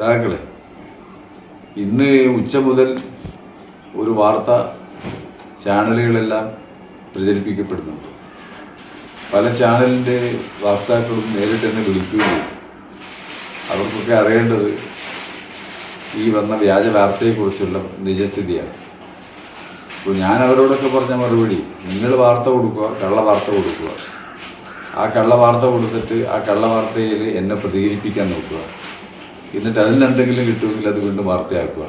സഹാക്കളെ ഇന്ന് ഉച്ച മുതൽ ഒരു വാർത്ത ചാനലുകളെല്ലാം പ്രചരിപ്പിക്കപ്പെടുന്നുണ്ട്. പല ചാനലിന്റെ വാർത്താക്കളും നേരിട്ട് തന്നെ വിളിക്കുകയും അവർക്കൊക്കെ അറിയേണ്ടത് ഈ വന്ന വ്യാജ വാർത്തയെക്കുറിച്ചുള്ള നിജസ്ഥിതിയാണ്. അപ്പോൾ ഞാൻ അവരോടൊക്കെ പറഞ്ഞ മറുപടി നിങ്ങൾ വാർത്ത കൊടുക്കുക കള്ള വാർത്ത കൊടുക്കുക. ആ കള്ള വാർത്ത കൊടുത്തിട്ട് ആ കള്ള വാർത്തയിൽ എന്നെ പ്രതികരിപ്പിക്കാൻ നോക്കുക. എന്നിട്ട് അതിനെന്തെങ്കിലും കിട്ടുമെങ്കിൽ അത് വീണ്ടും വാർത്തയാക്കുക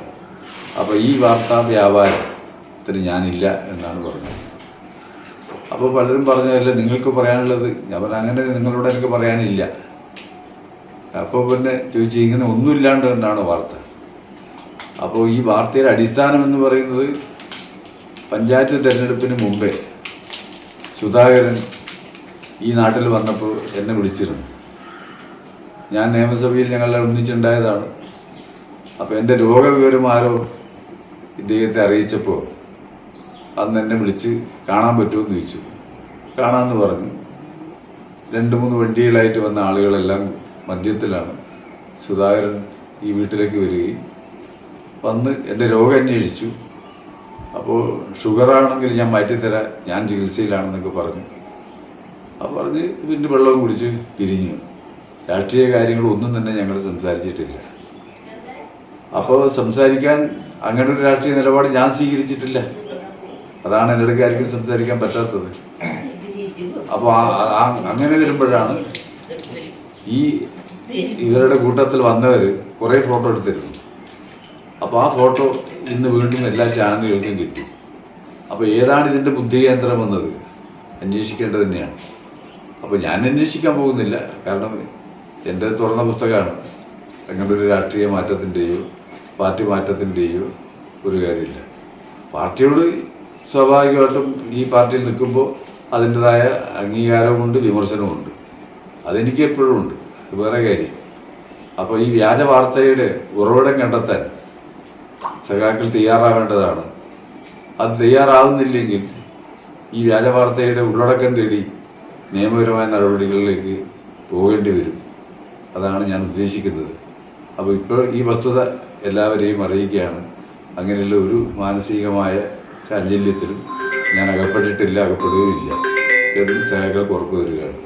അപ്പോൾ ഈ വാർത്താ വ്യാപാരത്തിന് ഞാനില്ല എന്നാണ് പറഞ്ഞത്. അപ്പോൾ പലരും പറഞ്ഞതല്ല നിങ്ങൾക്ക് പറയാനുള്ളത്. ഞാൻ അങ്ങനെ നിങ്ങളോട് എനിക്ക് പറയാനില്ല. അപ്പോൾ പിന്നെ ചോദിച്ചു ഇങ്ങനെ ഒന്നുമില്ലാണ്ട് എന്നാണ് വാർത്ത. അപ്പോൾ ഈ വാർത്തയുടെ അടിസ്ഥാനം എന്ന് പറയുന്നത് പഞ്ചായത്ത് തിരഞ്ഞെടുപ്പിന് മുമ്പേ സുധാകരൻ ഈ നാട്ടിൽ വന്നപ്പോൾ എന്നെ വിളിച്ചിരുന്നു. ഞാൻ നിയമസഭയിൽ ഞങ്ങളെ ഒന്നിച്ചുണ്ടായതാണ്. അപ്പോൾ എന്റെ രോഗവിവരം ആരോ ഇദ്ദേഹത്തെ അറിയിച്ചപ്പോൾ അന്ന് എന്നെ വിളിച്ച് കാണാൻ പറ്റുമോ എന്ന് ചോദിച്ചു. കാണാമെന്ന് പറഞ്ഞു. രണ്ട് മൂന്ന് വണ്ടികളായിട്ട് വന്ന ആളുകളെല്ലാം മദ്യത്തിലാണ്. സുധാകരൻ ഈ വീട്ടിലേക്ക് വരികയും വന്ന് എന്റെ രോഗം അന്വേഷിച്ചു. അപ്പോൾ ഷുഗറാണെങ്കിൽ ഞാൻ മാറ്റിത്തരാം ഞാൻ ചികിത്സയിലാണെന്നൊക്കെ പറഞ്ഞു. അപ്പോൾ പറഞ്ഞ് പിന്നെ വെള്ളവും കുടിച്ച് പിരിഞ്ഞു. രാഷ്ട്രീയ കാര്യങ്ങളൊന്നും തന്നെ ഞങ്ങൾ സംസാരിച്ചിട്ടില്ല. അപ്പോൾ സംസാരിക്കാൻ അങ്ങനെ ഒരു രാഷ്ട്രീയ നിലപാട് ഞാൻ സ്വീകരിച്ചിട്ടില്ല. അതാണ് എന്റെ കാര്യം സംസാരിക്കാൻ പറ്റാത്തത്. അപ്പോൾ അങ്ങനെ വരുമ്പോഴാണ് ഈ ഇവരുടെ കൂട്ടത്തിൽ വന്നവർ കുറേ ഫോട്ടോ എടുത്തിരുന്നു. അപ്പോൾ ആ ഫോട്ടോ ഇന്ന് വീണ്ടും എല്ലാ ചാനലുകൾക്കും കിട്ടി. അപ്പോൾ ഏതാണ് ഇതിന്റെ ബുദ്ധി കേന്ദ്രം എന്നത്? അന്വേഷിക്കേണ്ടത് തന്നെയാണ്. അപ്പോൾ ഞാൻ അന്വേഷിക്കാൻ പോകുന്നില്ല. കാരണം എന്റെ തുറന്ന പുസ്തകമാണ്. അങ്ങനെ ഒരു രാഷ്ട്രീയ മാറ്റത്തിന്റെയോ പാർട്ടി മാറ്റത്തിന്റെയോ ഒരു കാര്യമില്ല. പാർട്ടിയോട് സ്വാഭാവികമായിട്ടും ഈ പാർട്ടിയിൽ നിൽക്കുമ്പോൾ അതിന്റെതായ അംഗീകാരവുമുണ്ട് വിമർശനവുമുണ്ട് അതെനിക്ക് എപ്പോഴും ഉണ്ട്. വേറെ കാര്യം. അപ്പോൾ ഈ വ്യാജ വാർത്തയുടെ ഉറവിടം കണ്ടെത്താൻ സഖാക്കൾ തയ്യാറാവേണ്ടതാണ്. അത് തയ്യാറാവുന്നില്ലെങ്കിൽ ഈ വ്യാജ വാർത്തയുടെ ഉള്ളടക്കം തേടി നിയമപരമായ നടപടികളിലേക്ക് പോകേണ്ടി വരും. അതാണ് ഞാൻ ഉദ്ദേശിക്കുന്നത്. അപ്പോൾ ഇപ്പോൾ ഈ വസ്തുത എല്ലാവരെയും അറിയിക്കുകയാണ്. അങ്ങനെയുള്ള ഒരു മാനസികമായ ചാഞ്ചല്യത്തിലും ഞാൻ അകപ്പെട്ടിട്ടില്ല അകപ്പെടുകയുമില്ല എന്ന് സഹകൾക്ക് പുറത്തു വരികയാണ്